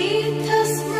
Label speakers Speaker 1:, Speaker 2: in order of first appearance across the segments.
Speaker 1: Deepest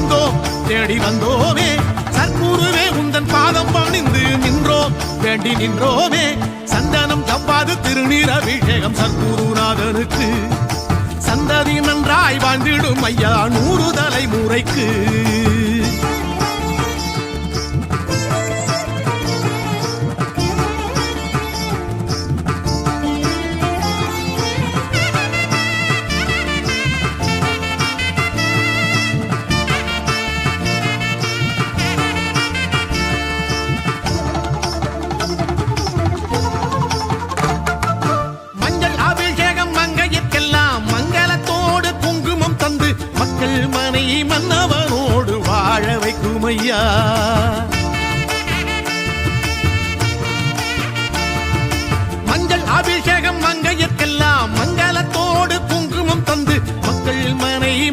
Speaker 1: வந்தோம் தேடி வந்தோமே. சர்க்குருவே உந்தன் பாதம் பணிந்து நின்றோம் வேண்டி நின்றோமே. சந்தனம் தப்பாது திருநீர் அபிஷேகம் சற்குருநாதனுக்கு சந்ததி நன்றாய் வாழ்ந்திடும் ஐயா நூறு தலைமுறைக்கு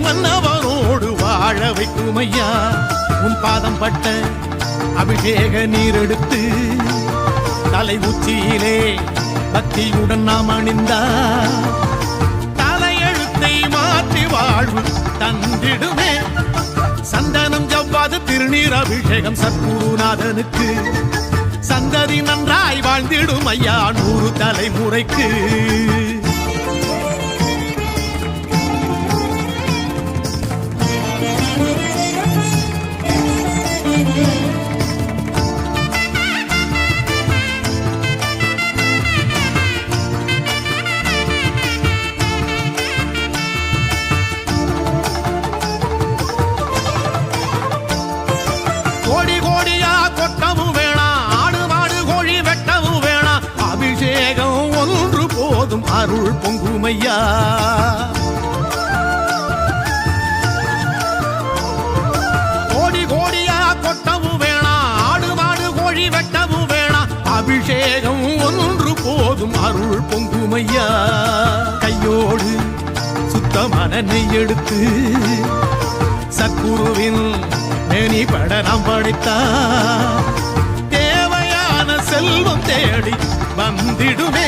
Speaker 1: மன்னவனோடு வாழ வைக்கும் ஐயா உன் பாதம் பட்ட அபிஷேக நீர் எடுத்து தலை உச்சியிலே பக்தியுடன் நாம் அணிந்தா. தலையெழுத்தை மாற்றி வாழ்வு தந்திடுமே. சந்தனம் ஜவ்வாது திருநீர் அபிஷேகம் சத்குருநாதனுக்கு. சந்ததி நன்றாய் வாழ்ந்திடும் ஐயா நூறு தலைமுறைக்கு. அருள் பொங்குமையா? கோடி கோடியா கொட்டவும் வேணாம் ஆடு மாடு கோழி வெட்டவும் வேணாம் அபிஷேகம் ஒன்று போதும் அருள் பொங்குமையா? கையோடு சுத்தமான நெய் எடுத்து சக்குருவின் மேனி பட நாம் படித்தா. தேவையான செல்வம் தேடி வந்திடுமே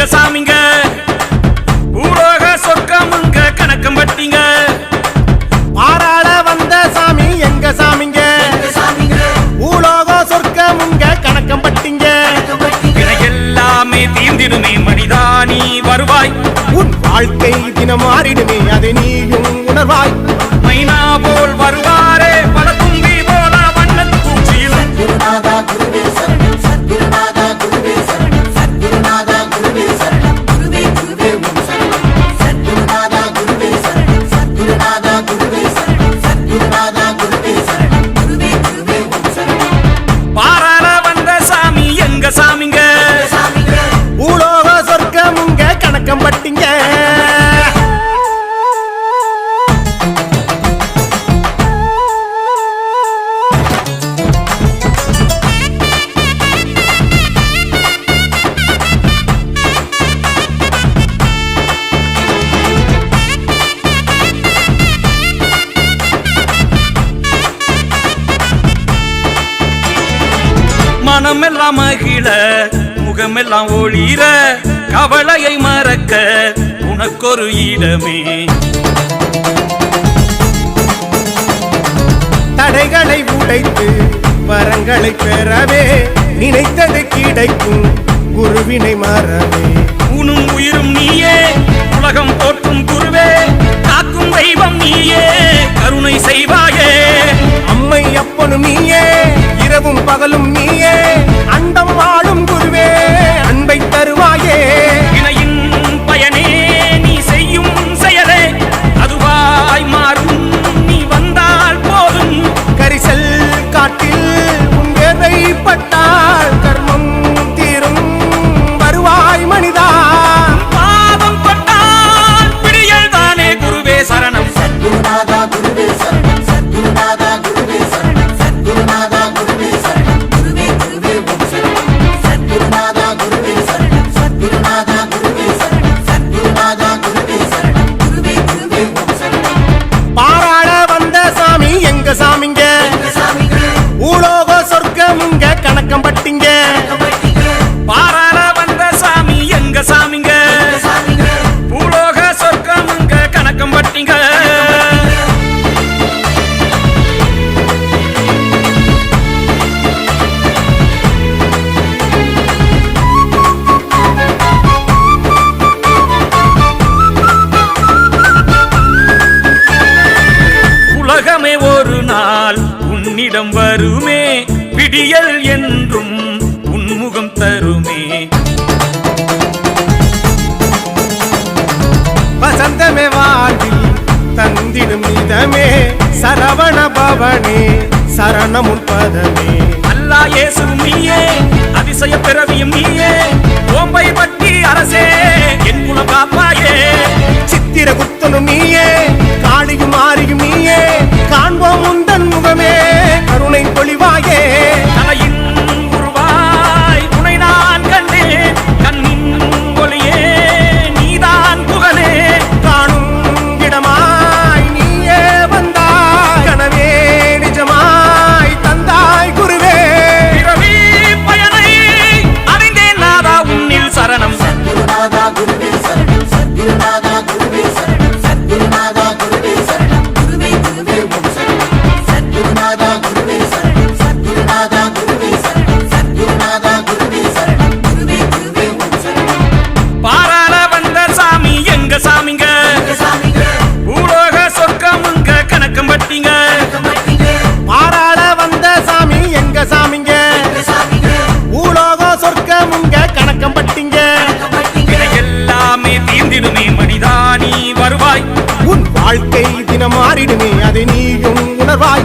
Speaker 2: எங்க சாமிங்க. தீர கவலையை மறக்க உனக்கொரு இடமே.
Speaker 3: தடைகளை உடைத்து வரங்களை பெறவே நினைத்தது கிடைக்கும் குருவினை மாறவே.
Speaker 2: உனும் உயிரும் நீயே உலகம் போற்றும் குருவே காக்கும் தெய்வம் நீயே கருணை செய்வாயே.
Speaker 3: அம்மை அப்பனும் நீயே இரவும் பகலும் நீயே அண்டம் வாழும் குருவே அன்பை தருவாயே. எனும் இதமே சரவண பவனே சரணமும் பதமே.
Speaker 2: அல்லா இயேசும் நீயே அதிசய பிறவியும் நீயே ஓம்பை பட்டி அரசே என் குல காப்பாயே.
Speaker 3: சித்திர குத்தனும் நீயே காளியும் ஆரியும் நீயே காண்போம் உந்தன் முகமே கருணை பொழிவாயே. வாழ்க்கை தினம் மாறிடுமே அதை நீயும் உணர்வாய்.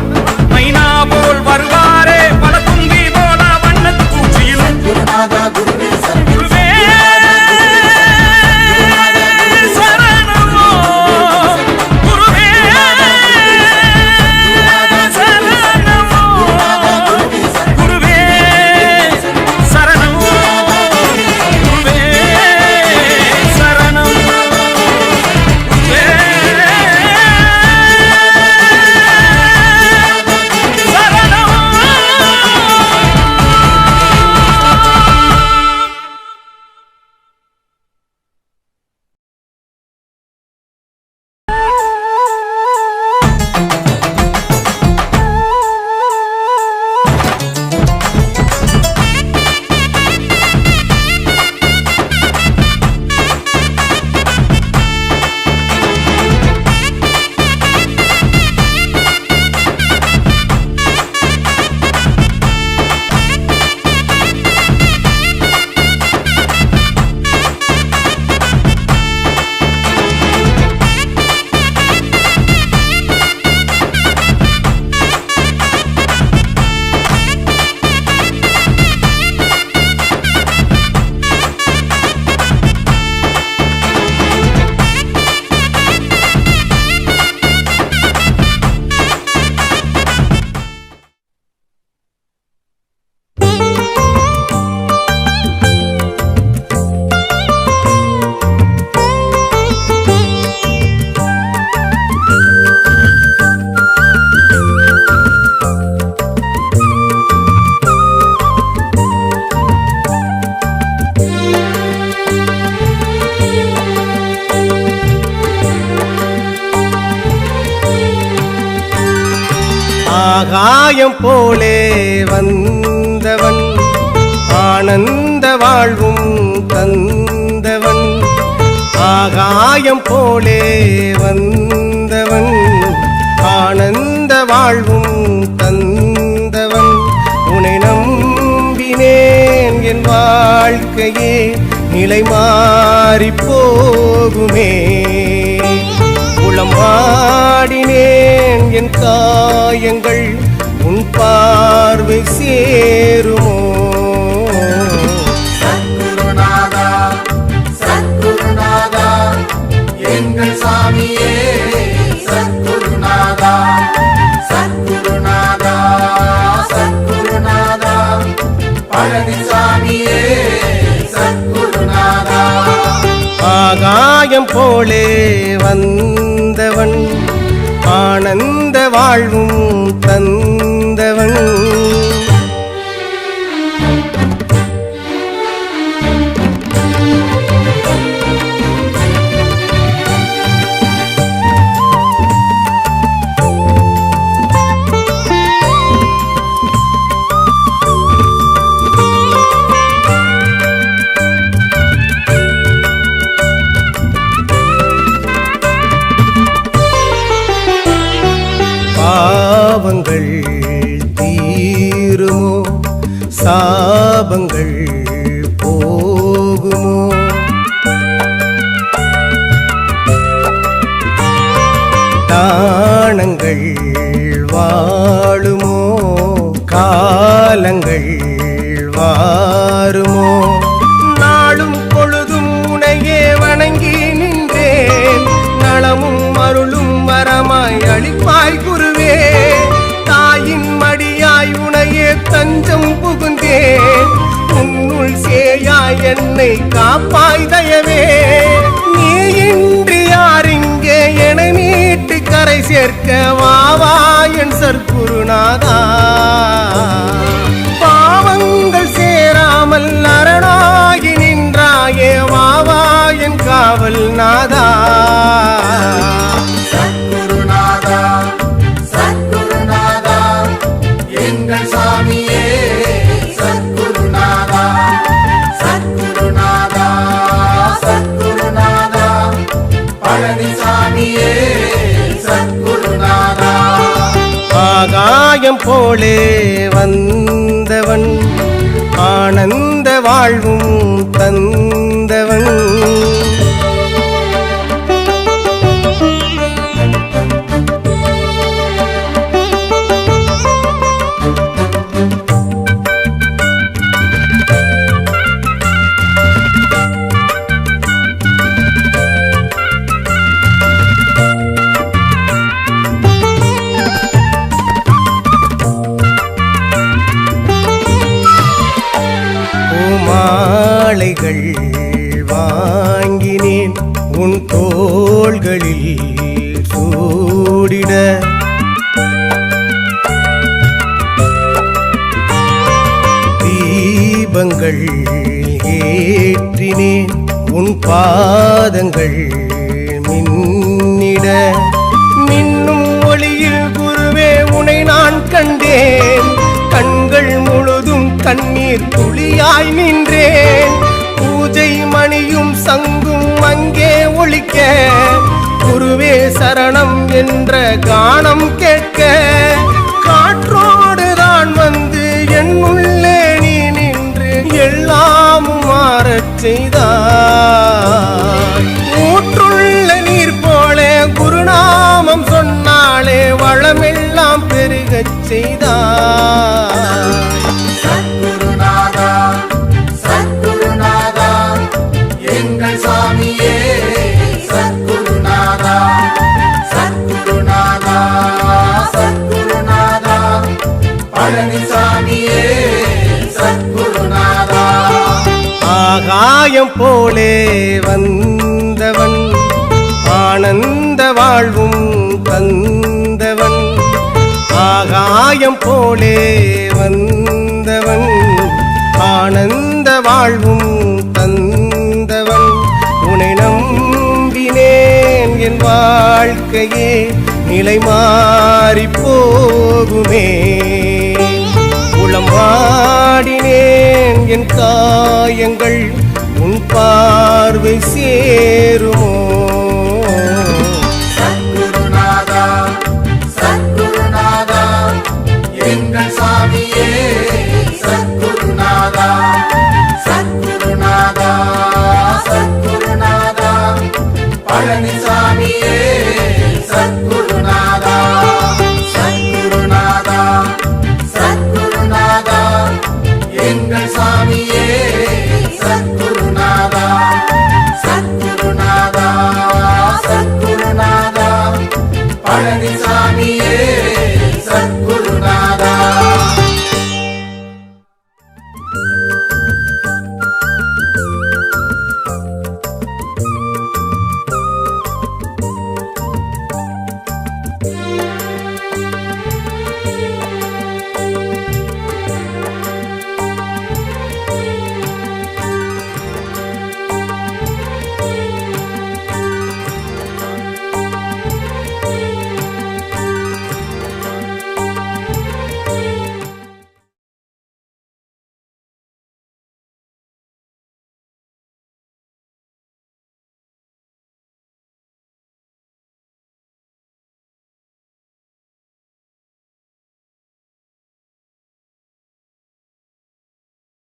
Speaker 3: ஆகாயம் போலே வந்தவன். ஆனந்த வாழ்வும் தந்தவன். ஆகாயம் போலே வந்தவன். ஆனந்த வாழ்வும் தந்தவன். உனை நம்பினேன் என் வாழ்க்கையே நிலை மாறி போகுமே. உளமாடினேன் என் காயங்கள் ஆகாயம் போலே வந்தவன் ஆனந்த வாழ்வும் தன் என்னை காப்பாய் தயவே. நீ இன்றி யாரிங்கே என மீட்டு கரை சேர்க்க வாவா என் சற்குருநாதா பாவங்கள் சேராமல் அரணாகி நின்றாயே வாவா என் காவல் நாதா ஆகாயம் போலே வந்தவன் ஆனந்த வாழ்வும் தந்தவன். தீபங்கள் ஏற்றினேன். உன் பாதங்கள் மின்னிட மின்னும் ஒளியில் குருவே உனை நான் கண்டேன். கண்கள் முழுதும் கண்ணீர் துளியாய் நின்றேன். பூஜை மணியும் சங்கும் அங்கே ஒழிக்க. குருவே சரணம் என்ற கானம் கேட்க. செய்தாய் ஊற்றுள்ள நீர் போல குருநாமம் சொன்னாலே வளமெல்லாம் பெருகச்
Speaker 4: செய்தார்.
Speaker 3: ஆகாயம் போலே வந்தவன் ஆனந்த வாழ்வும் தந்தவன். ஆகாயம் போலே வந்தவன் ஆனந்த வாழ்வும் தந்தவன். உனை நம்பினேன் என் வாழ்க்கையே நிலை மாறி போகுமே. பாடினேன் என் காயங்கள் உன் பார்வை சேருமோ?
Speaker 4: சத்குருநாதா சத்குருநாதா எங்கள் சாமியே சத்குருநாதா சத்குருநாதா சத்குருநாதா பழனிசாமியே சத்குரு